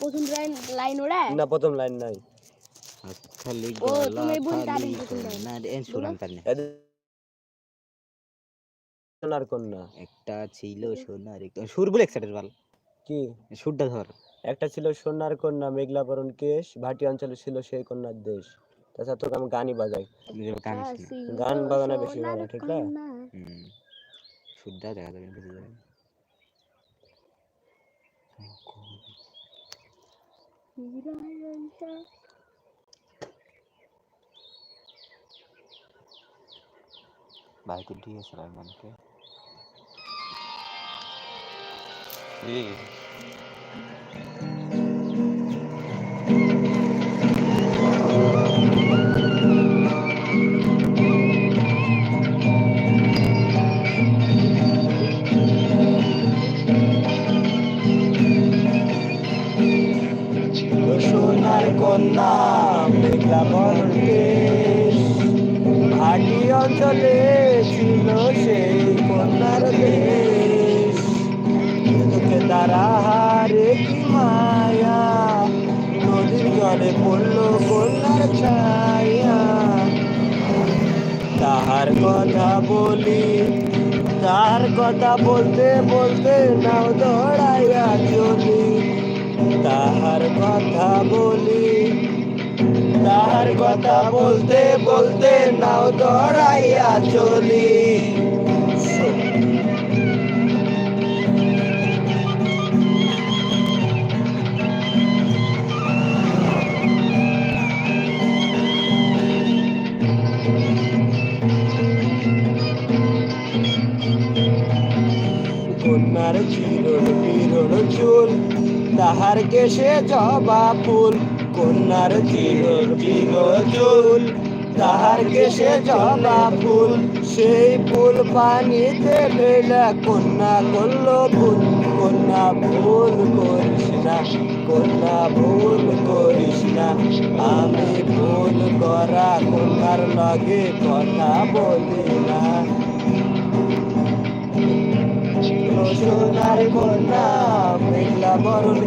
প্রথম line line ওরা? না প্রথম লাইন নাই। খালি গলা। না এন তার না সোনার কন্যা। একটা ছিল সোনার সুর বলে একসাথে বল। কি? সুরটা ধর। একটা ছিল সোনার কন্যা মেঘলাবরণ কেশ ভাটি অঞ্চলে ছিল সেই কন্যার দেশ। তাছাড়া তোকে আমি গানই বাজাই। গান গান বাজানো বেশি ভালো, ঠিক না? হুম। সুরটা দেখা যাবে। বুঝে যাবে ভাই তো ঠিক আছে রহমানকে দিদি সোনার কন্যা মেঘলাবরণ কেশ ভাটি অঞ্চলে ছিল সেই কন্যার দেশ তোকে তারা হারে কি মায়া নদীর জলে পড়ল কন্যার ছায়া তাহার কথা বলি তার কথা বলতে বলতে নাও দৌড়াইয়া চলি তাহার কথা বলি তাহার কথা বলতে বলতে নাও দৌড়াইয়া চলি। কন্যার চিরন বিরন চুল তাহার কেশে জবা ফুল কন্যার চিরন বিরন চুল তাহার কেশে জবা ফুল সেই ফুল পানিতে ঢেলা কন্যা করল ভুল কন্যা ভুল করিস না, কন্যা ভুল করিস না। আমি ভুল করা কন্যার লগে কথা বলি না। সোনার কন্যা মেঘলা বরণ